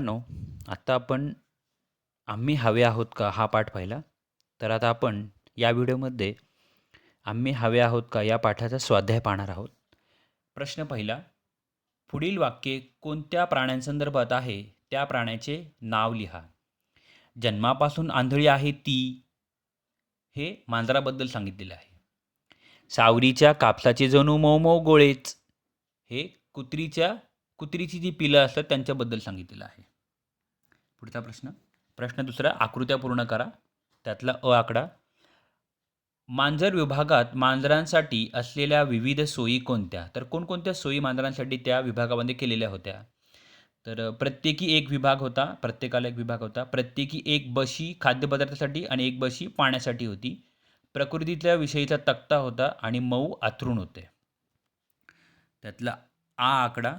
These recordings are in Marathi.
नो आत्ता आपण आम्ही हवे आहोत का हा पाठ पाहिला? तर आता आपण या व्हिडिओमध्ये आम्ही हवे आहोत का या पाठाचा स्वाध्याय पाहणार आहोत. प्रश्न पहिला पुढील वाक्ये कोणत्या प्राण्यांसंदर्भात आहे? त्या प्राण्याचे नाव लिहा. जन्मापासून आंधळी आहे ती हे मांजराबद्दल सांगितलेलं आहे. सावरीच्या कापसाचे जणू मऊ मऊ गोळेच हे कुत्रीच्या कुत्रीची जी पिलं असतात त्यांच्याबद्दल सांगितलेलं आहे. पुढचा प्रश्न. प्रश्न दुसरा आकृत्या पूर्ण करा. त्यातला अ आकडा. मांजर विभागात मांजरांसाठी असलेल्या विविध सोयी कोणत्या? तर कोणकोणत्या सोयी मांजरांसाठी त्या विभागामध्ये केलेल्या होत्या? तर प्रत्येकी एक विभाग होता प्रत्येकाला एक विभाग होता. प्रत्येकी एक बशी खाद्यपदार्थासाठी आणि एक बशी पाण्यासाठी होती. प्रकृतीतल्या विषयीचा तक्ता होता आणि मऊ आथरून होते. त्यातला आ आकडा.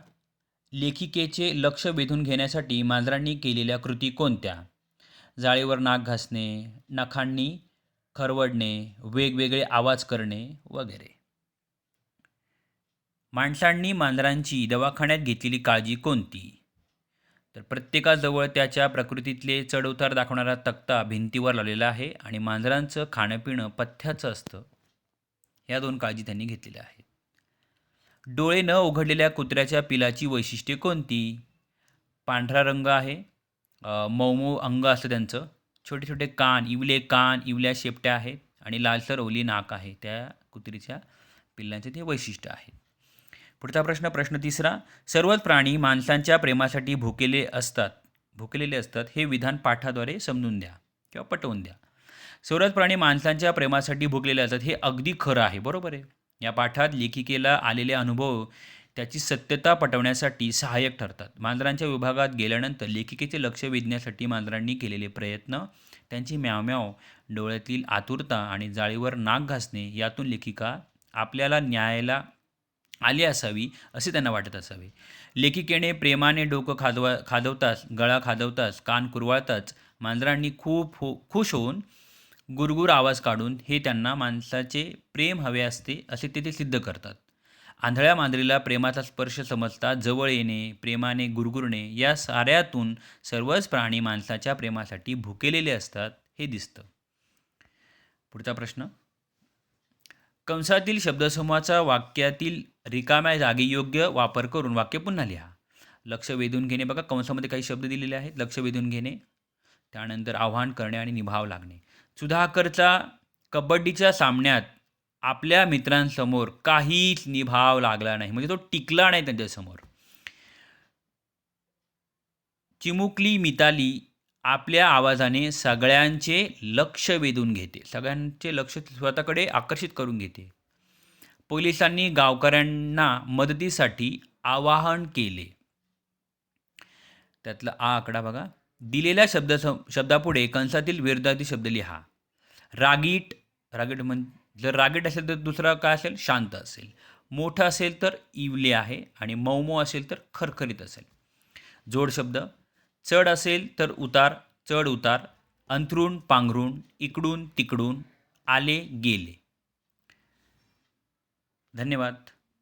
लेखिकेचे लक्ष वेधून घेण्यासाठी मांजरांनी केलेल्या कृती कोणत्या? जाळीवर नाक घासणे नखांनी खरवडणे वेगवेगळे आवाज करणे वगैरे. माणसांनी मांजरांची दवाखान्यात घेतलेली काळजी कोणती? तर प्रत्येकाजवळ त्याच्या प्रकृतीतले चढउतार दाखवणारा तक्ता भिंतीवर लावलेला आहे आणि मांजरांचं खाणंपिणं पथ्याचं असतं. या दोन काळजी त्यांनी घेतलेल्या आहेत. डोळे न उघडलेल्या कुत्र्याच्या पिलाची वैशिष्ट्ये कोणती? पांढरा रंग आहे. मऊमऊ मऊ अंग असतं त्यांचं. छोटे छोटे कान इवले कान इवल्या शेपट्या आहेत आणि लालसर ओली नाक आहे. त्या कुत्रीच्या पिल्लांचे ते वैशिष्ट्य आहे. पुढचा प्रश्न प्रश्न तिसरा. सर्वच प्राणी माणसांच्या प्रेमासाठी भुकेले असतात. भुकेलेले असतात हे विधान पाठाद्वारे समजून द्या किंवा पटवून द्या. सर्वच प्राणी माणसांच्या प्रेमासाठी भुकलेले असतात हे अगदी खरं आहे. बरोबर आहे. या पाठात लेखिकेला आलेले अनुभव त्याची सत्यता पटवण्यासाठी सहाय्यक ठरतात. मांजरांच्या विभागात गेल्यानंतर लेखिकेचे लक्ष वेधण्यासाठी मांजरांनी केलेले प्रयत्न त्यांची म्यावम्याव डोळ्यातील आतुरता आणि जाळीवर नाक घासणे यातून लेखिका आपल्याला न्यायाला आली असावी असे त्यांना वाटत असावे. लेखिकेने प्रेमाने डोकं खादवा खादवताच गळा खादवताच कान कुरवाळताच मांजरांनी खूप हो खुश होऊन गुरगुर आवाज काढून हे त्यांना माणसाचे प्रेम हवे असते असे ते ते सिद्ध करतात. आंधळ्या मांजरीला प्रेमाचा स्पर्श समजता जवळ येणे प्रेमाने गुरगुरणे या साऱ्यातून सर्वच प्राणी माणसाच्या प्रेमासाठी भुकेलेले असतात हे दिसतं. पुढचा प्रश्न. कंसातील शब्दसमूहाचा वाक्यातील रिकाम्या जागी योग्य वापर करून वाक्य पुन्हा लिहा. लक्ष वेधून घेणे. बघा कंसामध्ये काही शब्द दिलेले आहेत. लक्ष वेधून घेणे. त्यानंतर आव्हान करणे आणि निभाव लागणे. सुधाकरचा कबड्डीच्या सामन्यात आपल्या मित्रांसमोर काहीच निभाव लागला नाही. म्हणजे तो टिकला नाही त्यांच्यासमोर चिमुकली मिताली आपल्या आवाजाने सगळ्यांचे लक्ष वेधून घेते. सगळ्यांचे लक्ष स्वतःकडे आकर्षित करून घेते. पोलिसांनी गावकऱ्यांना मदतीसाठी आवाहन केले. त्यातला आ आकडा बघा. दिलेल्या शब्द शब्दापुढे कंसातील विरोधार्थी शब्द लिहा. रागीट रागीट म्हण जर रागीट असेल तर दुसरा काय असेल? शांत असेल. मोठं असेल तर इवले आहे आणि मौमो असेल तर खरखरीत असेल. जोड शब्द चढ असेल तर उतार चढ उतार अंथरूण पांघरूण इकडून तिकडून आले गेले. धन्यवाद.